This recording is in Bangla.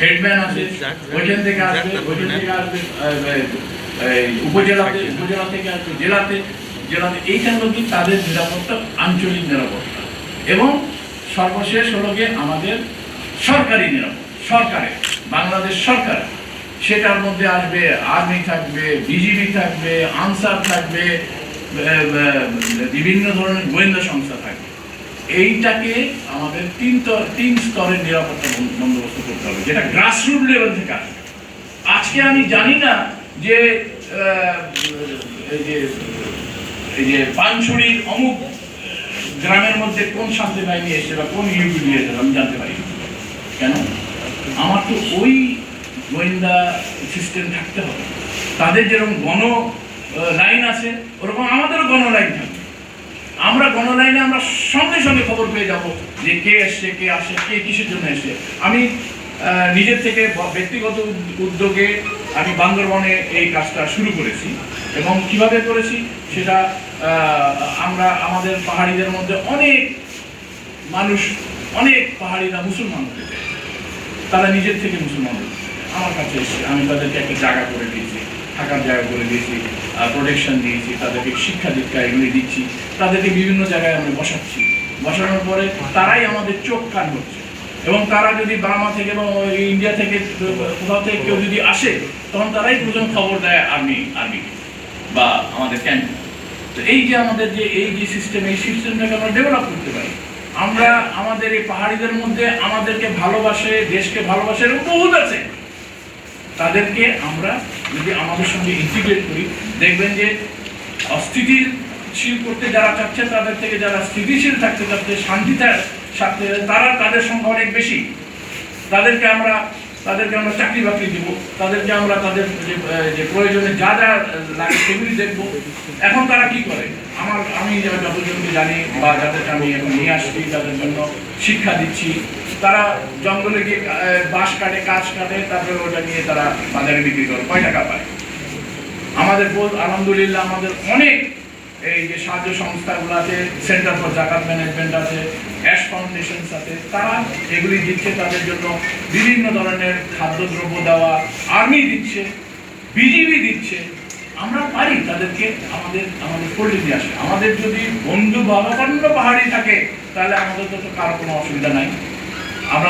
হেডম্যান আছে ওইখান থেকে আসবে ওইখান থেকে আসবে উপজেলাতে উপজেলা থেকে আসবে জেলাতে জেলাতে কি তাদের নিরাপত্তা আঞ্চলিক নিরাপত্তা। এবং সর্বশেষ হলো গিয়ে আমাদের সরকারি নিরাপত্তা সরকারের বাংলাদেশ সরকার। সেটার মধ্যে আসবে আর্মি থাকবে বিজিবি থাকবে আনসার থাকবে বিভিন্ন ধরনের গোয়েন্দা সংস্থা থাকবে। এইটাকে আমাদের তিন তিন স্তরের নিরাপত্তা বন্দোবস্ত করতে হবে, যেটা গ্রাসরুট লেভেল থেকে আসবে আজকে আমি জানি না যে এই যে এই যে অমুক গ্রামের মধ্যে কোন শান্তি বাহিনী এসেছে বা কোন ইউপিডি এসেছে আমি জানতে পারি। কেন? আমার তো ওই গোয়েন্দা সিস্টেম থাকতে হবে। তাদের যেরকম গণ লাইন আছে, ওরকম আমাদেরও গণ লাইন থাকবে গণলাইনে আমরা সঙ্গে সঙ্গে খবর পেয়ে যাব যে কে এসছে, কে আসে, কে কিসের জন্য এসছে। আমি নিজের থেকে ব্যক্তিগত উদ্যোগে আমি বান্দরবনে এই কাজটা শুরু করেছি এবং কীভাবে করেছি সেটা আমরা আমাদের পাহাড়িদের মধ্যে অনেক মানুষ, অনেক পাহাড়িরা মুসলমান হতে তারা নিজের থেকে মুসলমান আমার কাছে এসে আমি তাদেরকে একটা জায়গা করে দিয়েছি। থাকার জায়গা করে দিয়েছি প্রোটেকশন দিয়েছি, তাদেরকে শিক্ষা দীক্ষা এগুলি দিচ্ছি, তাদেরকে বিভিন্ন জায়গায় আমরা বসাচ্ছি। বসানোর পরে তারাই আমাদের চোখ কান হচ্ছে এবং তারা যদি বার্মা থেকে বা ইন্ডিয়া থেকে, কোথাও থেকে কেউ যদি আসে, তখন তারাই প্রথম খবর দেয় আর্মি আর্মিকে বা আমাদের ক্যাম্প তো এই যে আমাদের যে এই যে সিস্টেম এই সিস্টেমটাকে আমরা ডেভেলপ করতে পারি। আমরা আমাদের এই পাহাড়িদের মধ্যে আমাদেরকে ভালোবাসে, দেশকে ভালোবাসে, এরকম বহুত আছে। তাদেরকে আমরা যদি আমাদের সঙ্গে ইন্টিগ্রেট করি, দেখবেন যে অস্থিতিশীল করতে যারা চাচ্ছে, তাদের থেকে যারা স্থিতিশীল থাকতে চাচ্ছে, শান্তিতে থাকতে তারা তাদের সংখ্যা অনেক বেশি। তাদেরকে আমরা তাদেরকে আমরা চাকরি বাকরি দিব, তাদেরকে আমরা তাদের যে প্রয়োজনে যা যা লাগে সেগুলি দেখব। এখন তারা কি করে? আমার, আমি যতজনকে জানি বা যাদেরকে আমি এখন নিয়ে আসছি, তাদের জন্য শিক্ষা দিচ্ছি তারা জঙ্গলে গিয়ে বাঁশ কাটে কাজ কাটে, তারপরে ওটা নিয়ে তারা বাজারে বিক্রি করে। কয় টাকা পায়? আমাদের বোধ, আলহামদুলিল্লাহ আমাদের অনেক এই যে সাহায্য সংস্থাগুলো আছে, সেন্টার ফর জাকাত ম্যানেজমেন্ট আছে, অ্যাশ ফাউন্ডেশন আছে, তারা এগুলি দিচ্ছে, তাদের জন্য বিভিন্ন ধরনের খাদ্যদ্রব্য দেওয়া, আর্মি দিচ্ছে, বিজিবি দিচ্ছে। আমরা পারি তাদেরকে, আমাদের আমাদের পল্লী দিয়ে আসে আমাদের যদি বন্ধু ভাবাপন্ন পাহাড়ি থাকে, তাহলে আমাদের তো কারও কোনো অসুবিধা নাই। আমরা